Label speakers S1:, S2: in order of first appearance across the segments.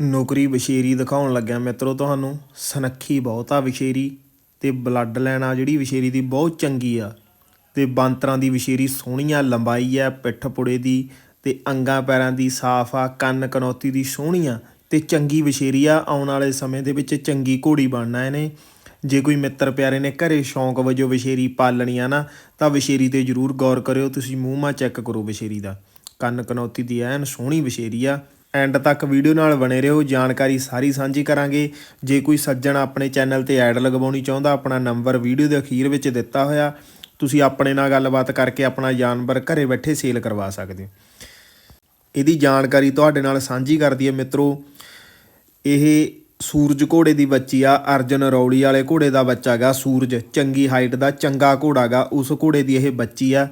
S1: ਨੌਕਰੀ ਵਿਸ਼ੇਰੀ ਦਿਖਾਉਣ ਲੱਗਿਆ ਮਿੱਤਰੋ, ਤੁਹਾਨੂੰ ਸਨੱਖੀ ਬਹੁਤ ਆ ਵਿਸ਼ੇਰੀ ਤੇ ਬਲੱਡ ਲਾਈਨ ਆ ਜਿਹੜੀ ਵਿਸ਼ੇਰੀ ਦੀ ਬਹੁਤ ਚੰਗੀ ਆ ਤੇ ਬਾਂਤਰਾਂ ਦੀ ਵਿਸ਼ੇਰੀ ਸੋਹਣੀ ਆ ਲੰਬਾਈ ਆ, ਪਿੱਠ ਪੁੜੇ ਦੀ ਤੇ ਅੰਗਾਂ ਪੈਰਾਂ ਦੀ ਸਾਫ਼ ਆ, ਕੰਨ ਕਨੌਤੀ ਦੀ ਸੋਹਣੀ ਆ ਤੇ ਚੰਗੀ ਵਿਸ਼ੇਰੀ ਆ। ਆਉਣ ਵਾਲੇ ਸਮੇਂ ਦੇ ਵਿੱਚ ਚੰਗੀ ਘੋੜੀ ਬਣਨਾ ਇਹਨੇ। ਜੇ ਕੋਈ ਮਿੱਤਰ ਪਿਆਰੇ ਨੇ ਘਰੇ ਸ਼ੌਂਕ ਵਜੋਂ ਵਿਸ਼ੇਰੀ ਪਾਲਣੀ ਆ ਨਾ, ਤਾਂ ਵਿਸ਼ੇਰੀ ਤੇ ਜਰੂਰ ਗੌਰ ਕਰਿਓ, ਤੁਸੀਂ ਮੂੰਹ ਮਾ ਚੈੱਕ ਕਰੋ ਵਿਸ਼ੇਰੀ ਦਾ। ਕੰਨ ਕਨੌਤੀ ਦੀ ਐਨ ਸੋਹਣੀ ਵਿਸ਼ੇਰੀ ਆ। ਐਂਡ ਤੱਕ ਵੀਡੀਓ ਨਾਲ ਬਣੇ ਰਹੋ। ਜਾਣਕਾਰੀ ਸਾਰੀ ਸਾਂਝੀ ਕਰਾਂਗੇ। ਜੇ ਕੋਈ ਸੱਜਣ ਆਪਣੇ ਚੈਨਲ ਤੇ ਐਡ ਲਗਵਾਉਣੀ ਚਾਹੁੰਦਾ, ਆਪਣਾ ਨੰਬਰ ਵੀਡੀਓ ਦੇ ਅਖੀਰ ਵਿੱਚ ਦਿੱਤਾ ਹੋਇਆ, ਤੁਸੀਂ ਆਪਣੇ ਨਾਲ ਗੱਲਬਾਤ ਕਰਕੇ ਆਪਣਾ ਜਾਨਵਰ ਘਰੇ ਬੈਠੇ ਸੇਲ ਕਰਵਾ ਸਕਦੇ ਹੋ। ਇਹਦੀ ਜਾਣਕਾਰੀ ਤੁਹਾਡੇ ਨਾਲ ਸਾਂਝੀ ਕਰਦੀ ਹੈ ਮਿੱਤਰੋ। ਇਹ ਸੂਰਜ ਘੋੜੇ ਦੀ ਬੱਚੀ ਆ, ਅਰਜਨ ਰੌਲੀ ਵਾਲੇ ਘੋੜੇ ਦਾ ਬੱਚਾ ਗਾ ਸੂਰਜ। ਚੰਗੀ ਹਾਈਟ ਦਾ, ਚੰਗਾ ਘੋੜਾ ਗਾ, ਉਸ ਘੋੜੇ ਦੀ ਇਹ ਬੱਚੀ ਆ।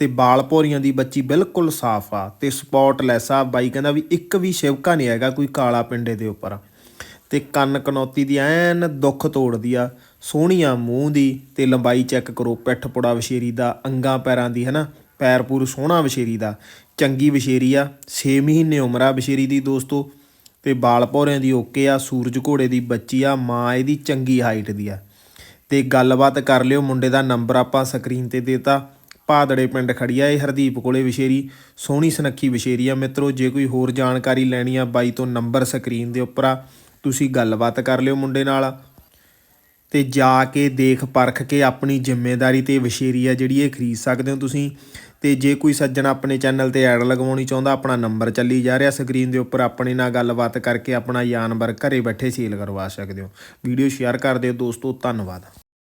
S1: ਤੇ ਬਾਲ ਭੌਰੀਆਂ ਦੀ ਬੱਚੀ ਬਿਲਕੁਲ ਸਾਫ਼ ਆ ਤੇ ਸਪੌਟਲੈਸ ਆ। ਬਾਈ ਕਹਿੰਦਾ ਵੀ ਇੱਕ ਵੀ ਸ਼ਿਵਕਾ ਨਹੀਂ ਹੈਗਾ ਕੋਈ ਕਾਲਾ ਪਿੰਡੇ ਦੇ ਉੱਪਰ। ਤੇ ਕੰਨ ਕਨੌਤੀ ਦੀ ਐਨ ਦੁੱਖ ਤੋੜਦੀ ਆ, ਸੋਹਣੀਆਂ ਮੂੰਹ ਦੀ ਤੇ ਲੰਬਾਈ ਚੈੱਕ ਕਰੋ, ਪਿੱਠ ਪੁੜਾ ਵਿਸ਼ੇਰੀ ਦਾ, ਅੰਗਾਂ ਪੈਰਾਂ ਦੀ, ਹਨਾ? ਪੈਰ ਪੂਰ ਸੋਹਣਾ ਵਿਸ਼ੇਰੀ ਦਾ, ਚੰਗੀ ਵਿਸ਼ੇਰੀ ਆ 6 ਮਹੀਨੇ ਉਮਰ ਆ ਵਿਸ਼ੇਰੀ ਦੀ ਦੋਸਤੋ। ਤੇ ਬਾਲ ਭੌਰਿਆਂ ਦੀ ਓਕੇ ਆ, ਸੂਰਜ ਘੋੜੇ ਦੀ ਬੱਚੀ ਆ, ਮਾਂ ਇਹਦੀ ਚੰਗੀ ਹਾਈਟ ਦੀ ਆ। ਤੇ ਗੱਲਬਾਤ ਕਰ ਲਿਓ, ਮੁੰਡੇ ਦਾ ਨੰਬਰ ਆਪਾਂ ਸਕਰੀਨ ਤੇ ਦੇਤਾ। ਪਾਦੜੇ ਪਿੰਡ ਖੜੀ ਆ ਇਹ ਹਰਦੀਪ ਕੋਲੇ ਵਿਸ਼ੇਰੀ, ਸੋਹਣੀ ਸੁਨੱਖੀ ਵਿਸ਼ੇਰੀ ਆ ਮਿੱਤਰੋ, ਜੇ ਕੋਈ ਹੋਰ ਜਾਣਕਾਰੀ ਲੈਣੀ ਆ ਬਾਈ ਤੋਂ ਨੰਬਰ ਸਕਰੀਨ ਦੇ ਉੱਪਰ ਆ, ਤੁਸੀਂ ਗੱਲਬਾਤ ਕਰ ਲਿਓ ਮੁੰਡੇ ਨਾਲ। ਤੇ ਜਾ ਕੇ ਦੇਖ ਪਰਖ ਕੇ ਆਪਣੀ ਜ਼ਿੰਮੇਵਾਰੀ ਤੇ ਵਿਸ਼ੇਰੀ ਆ ਜਿਹੜੀ ਇਹ ਖਰੀਦ ਸਕਦੇ ਹੋ ਤੁਸੀਂ। ਤੇ ਜੇ ਕੋਈ ਸੱਜਣ ਆਪਣੇ ਚੈਨਲ ਤੇ ਐਡ ਲਗਵਾਉਣੀ ਚਾਹੁੰਦਾ, ਆਪਣਾ ਨੰਬਰ ਚੱਲੀ ਜਾ ਰਿਹਾ ਸਕਰੀਨ ਦੇ ਉੱਪਰ, ਆਪਣੇ ਨਾਲ ਗੱਲਬਾਤ ਕਰਕੇ ਆਪਣਾ ਜਾਨਵਰ ਘਰੇ ਬੈਠੇ ਸੇਲ ਕਰਵਾ ਸਕਦੇ ਹੋ। ਵੀਡੀਓ ਸ਼ੇਅਰ ਕਰ ਦਿਓ ਦੋਸਤੋ, ਧੰਨਵਾਦ।